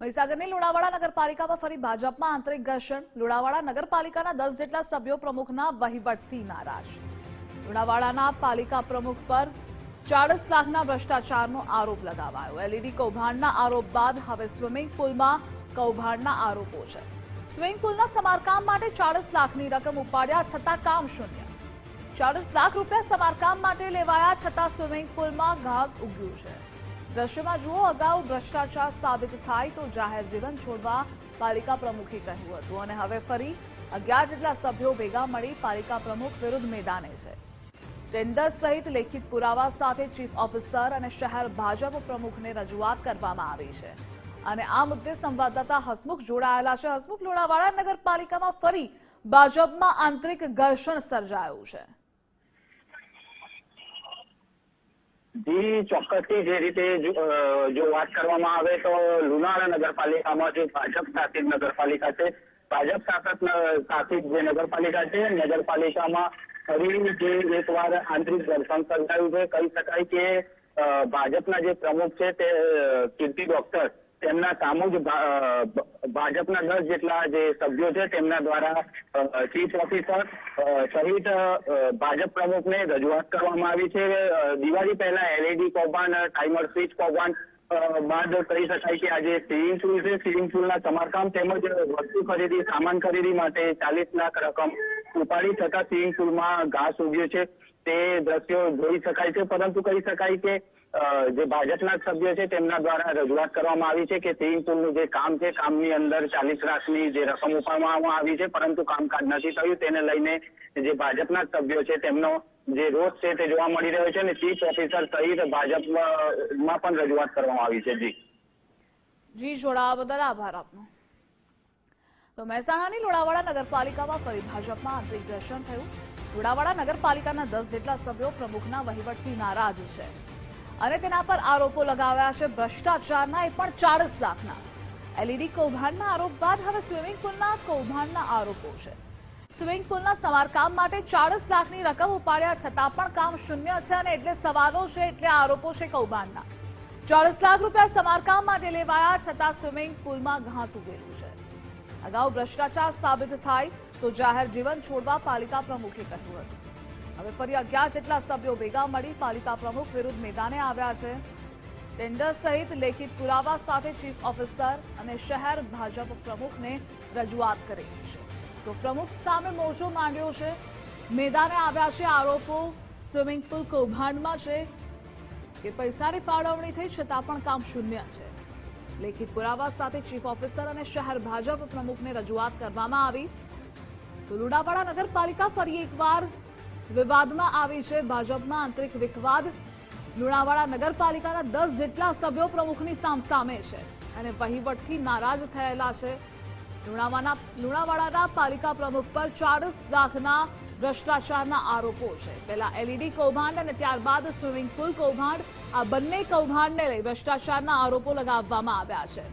મહીસાગરની લુણાવાડા નગરપાલિકામાં ફરી ભાજપમાં આંતરિક ઘર્ષણ. લુણાવાડા નગરપાલિકાના દસ જેટલા સભ્યો પ્રમુખના વહીવટથી નારાજ. લુણાવાડાના પાલિકા પ્રમુખ પર ચાળીસ લાખના ભ્રષ્ટાચારનો આરોપ લગાવાયો. એલઈડી કૌભાંડના આરોપ બાદ હવે સ્વિમિંગ પુલમાં કૌભાંડના આરોપો છે. સ્વિમિંગ પુલના સમારકામ માટે ચાળીસ લાખની રકમ ઉપાડ્યા છતાં કામ શૂન્ય. ચાળીસ લાખ રૂપિયા સમારકામ માટે લેવાયા છતાં સ્વિમિંગ પુલમાં ઘાસ ઉગ્યું છે. દ્રશ્યમાં જુઓ, અગાઉ ભ્રષ્ટાચાર સાબિત થાય તો જાહેર જીવન છોડવા પાલિકા પ્રમુખે કહ્યું હતું. અને હવે ફરી અગિયાર જેટલા સભ્યો ભેગા મળી પાલિકા પ્રમુખ વિરુદ્ધ મેદાને છે. ટેન્ડર સહિત લેખિત પુરાવા સાથે ચીફ ઓફિસર અને શહેર ભાજપ પ્રમુખને રજૂઆત કરવામાં આવી છે. અને આ મુદ્દે સંવાદદાતા હસમુખ જોડાયેલા છે. હસમુખ, લોણાવાડા નગરપાલિકામાં ફરી ભાજપમાં આંતરિક ઘર્ષણ સર્જાયું છે. જી, ચોક્કસથી જે રીતે જો વાત કરવામાં આવે તો લુણાવાડા નગરપાલિકામાં જે ભાજપ શાસિત નગરપાલિકા છે, ભાજપ શાસક શાસિત જે નગરપાલિકા છે, નગરપાલિકામાં ફરી જે એકવાર આંતરિક દર્શન સર્જાયું છે, કહી શકાય કે ભાજપના જે પ્રમુખ છે તે કીર્તિ ડોક્ટર તેમના સામુ જ ભાજપના દસ જેટલા જે સભ્યો છે તેમના દ્વારા ચીફ ઓફિસર સહિત ભાજપ પ્રમુખને રજૂઆત કરવામાં આવી છે. દિવાળી પહેલા એલઈડી કૌભાંડ, ટાઈમર સ્વિચ કૌભાંડ બાદ કહી શકાય કે આજે સ્વિમિંગ પુલ છે. સ્વિમિંગ પુલના સમારકામ તેમજ વસ્તુ ખરીદી, સામાન ખરીદી માટે ચાલીસ લાખ રકમ ઉપાડી થતા સ્વિમિંગ પુલમાં ઘાસ ઉગ્યું છે. તે દ્રશ્યો જોઈ શકાય છે, પરંતુ કહી શકાય કે જે ભાજપના સભ્યો છે તેમના દ્વારા રજૂઆત કરવામાં આવી છે કે સ્વિમિંગ પુલનું જે કામ છે, કામની અંદર ચાલીસ લાખની જે રકમ ઉપાડવામાં આવી છે, પરંતુ કામકાજ નથી થયું. તેને લઈને જે ભાજપના સભ્યો છે, તેમનો જે રોષ છે તે જોવા મળી રહ્યો છે અને ચીફ ઓફિસર સહિત ભાજપમાં પણ રજૂઆત કરવામાં આવી છે. જી. જી, જોડાવા બદલ આભાર આપનો. તો મહેસાણાની લુણાવાડા નગરપાલિકામાં ફરી ભાજપમાં આંતરિક દર્શન થયું. લુણાવાડા નગરપાલિકાના દસ જેટલા સભ્યો પ્રમુખના વહીવટથી નારાજ છે. અને તેના પર આરોપો લગાવ્યા છે ભ્રષ્ટાચારના એ પણ ચાળીસ લાખના. એલઈડી કૌભાંડના આરોપ બાદ હવે સ્વિમિંગ પુલના કૌભાંડના આરોપો છે. સ્વિમિંગ પુલના સમારકામ માટે ચાળીસ લાખની રકમ ઉપાડ્યા છતાં પણ કામ શૂન્ય છે અને એટલે સવાલો છે એટલે આરોપો છે કૌભાંડના. ચાળીસ લાખ રૂપિયા સમારકામ માટે લેવાયા છતાં સ્વિમિંગ પુલમાં ઘાસ ઉગેલું છે. અગાઉ ભ્રષ્ટાચાર સાબિત થાય તો જાહેર જીવન છોડવા પાલિકા પ્રમુખે કહ્યું હતું. હવે ફરી અગિયાર જેટલા સભ્યો ભેગા મળી પાલિકા પ્રમુખ વિરુદ્ધ મેદાને આવ્યા છે. ટેન્ડર સહિત લેખિત પુરાવા સાથે ચીફ ઓફિસર અને શહેર ભાજપ પ્રમુખને રજૂઆત કરી છે. તો પ્રમુખ સામે મોરચો માંડ્યો છે. મેદાને આવ્યા છે આરોપો. સ્વિમિંગ પુલ કૌભાંડમાં છે. કે પૈસાની ફાળવણી થઈ છતાં પણ કામ શૂન્ય છે. લેખિત પુરાવા સાથે ચીફ ઓફિસર અને શહેર ભાજપ પ્રમુખને રજૂઆત કરવામાં આવી. તો લુણાવાડા નગરપાલિકા ફરી એકવાર વિવાદમાં આવી છે. ભાજપમાં આંતરિક વિખવાદ. લુણાવાડા નગરપાલિકાના દસ જેટલા સભ્યો પ્રમુખની સામસામે છે અને વહીવટથી નારાજ થયેલા છે. લુણાવાડા લુણાવાડાના પાલિકા પ્રમુખ પર ચાળીસ લાખના ભ્રષ્ટાચારના આરોપો છે. પહેલા એલઈડી કૌભાંડ અને ત્યારબાદ સ્વિમિંગ પુલ કૌભાંડ, આ બંને કૌભાંડને લઈ ભ્રષ્ટાચારના આરોપો લગાવવામાં આવ્યા છે.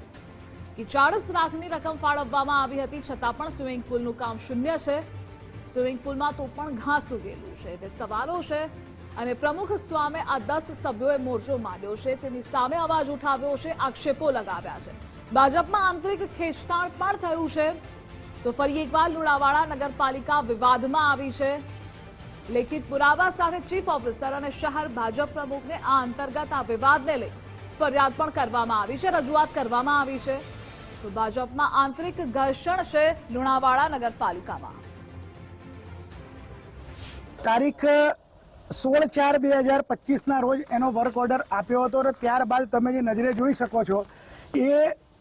કે ચાળીસ લાખની રકમ ફાળવવામાં આવી હતી, છતાં પણ સ્વિમિંગ પુલનું કામ શૂન્ય છે. સ્વિમિંગ પુલમાં તો પણ ઘાસ ઉગેલું છે. એટલે સવાલો છે અને પ્રમુખ સ્વામે આ દસ સભ્યોએ મોરચો માંડ્યો છે. તેની સામે અવાજ ઉઠાવ્યો છે, આક્ષેપો લગાવ્યા છે. ભાજપમાં આંતરિક ખેંચતાણ પણ થયું છે. તો ફરી એકવાર લુણાવાડા નગરપાલિકા વિવાદમાં આવી છે. લેખિત પુરાવા સાથે ચીફ ઓફિસર અને શહેર ભાજપ પ્રમુખને આ અંતર્ગત આ વિવાદને લઈ ફરિયાદ પણ કરવામાં આવી છે, રજૂઆત કરવામાં આવી છે. તો ભાજપમાં આંતરિક ઘર્ષણ છે લુણાવાડા નગરપાલિકામાં. તારીખ સોળ ચાર બે હજાર પચીસના રોજ એનો વર્ક ઓર્ડર આપ્યો હતો અને ત્યારબાદ તમે જે નજરે જોઈ શકો છો, એ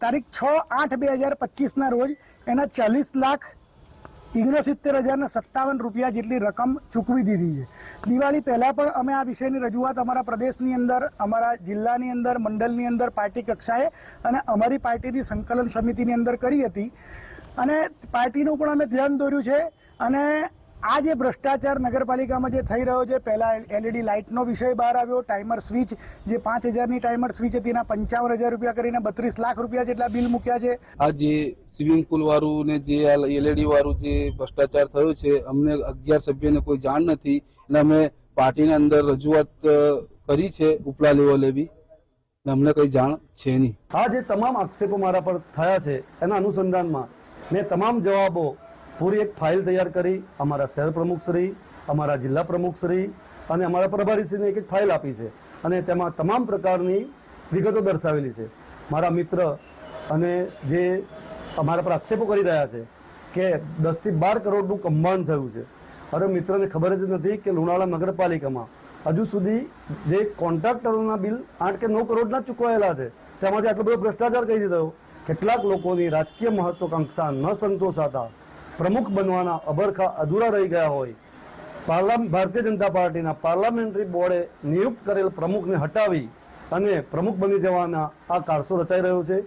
તારીખ છ આઠ બે હજાર પચીસના રોજ એના ચાલીસ લાખ ઓગણસિત્તેર હજારને સત્તાવન રૂપિયા જેટલી રકમ ચૂકવી દીધી છે. દિવાળી પહેલાં પણ અમે આ વિષયની રજૂઆત અમારા પ્રદેશની અંદર, અમારા જિલ્લાની અંદર, મંડળની અંદર, પાર્ટી કક્ષાએ અને અમારી પાર્ટીની સંકલન સમિતિની અંદર કરી હતી. અને પાર્ટીનું પણ અમે ધ્યાન દોર્યું છે અને આ જે ભ્રષ્ટાચાર નગરપાલિકામાં જે થઈ રહ્યો છે પહેલાં એલઈડી લાઇટનો વિષય બહાર આવ્યો ટાઈમર સ્વિચ જે પાંચ હજારની ટાઈમર સ્વિચ હતી એના પંચાવન હજાર રૂપિયા કરીને બત્રીસ લાખ રૂપિયા જેટલા બિલ મૂક્યા છે. આ જે સ્વિમિંગ પુલ વાળું ને જે એલઈડી વાળું જે ભ્રષ્ટાચાર થયો છે અમને અગિયાર સભ્યને કોઈ જાણ નથી અને અમે પાર્ટીના અંદર રજૂઆત કરી છે ઉપલા લેવલે બી ને અમને કઈ જાણ છે નહીં. આ જે તમામ આક્ષેપો મારા પર થયા છે એના અનુસંધાનમાં મેં તમામ જવાબો પૂરી એક ફાઇલ તૈયાર કરી, અમારા શહેર પ્રમુખશ્રી અમારા જિલ્લા પ્રમુખશ્રી અને અમારા પ્રભારીશ્રીને એક એક ફાઇલ આપી છે. અને તેમાં તમામ પ્રકારની વિગતો દર્શાવેલી છે. મારા મિત્ર અને જે અમારા પર આક્ષેપો કરી રહ્યા છે કે દસથી બાર કરોડનું કૌભાંડ થયું છે. હવે મિત્રને ખબર જ નથી કે લુણાવાડા નગરપાલિકામાં હજુ સુધી જે કોન્ટ્રાક્ટરોના બિલ આઠ કે નવ કરોડના ચૂકવાયેલા છે. તેમાંથી આટલો બધો ભ્રષ્ટાચાર કહી દીધો કેટલાક લોકોની રાજકીય મહત્વાકાંક્ષા ન સંતોષાતા પ્રમુખ બનવાના અભરખા અધૂરા રહી ગયા હોય. પાર્લામ, ભારતીય જનતા પાર્ટીના પાર્લામેન્ટરી બોર્ડે નિયુક્ત કરેલ પ્રમુખને હટાવી અને પ્રમુખ બની જવાના આ કારસો રચાઈ રહ્યો છે.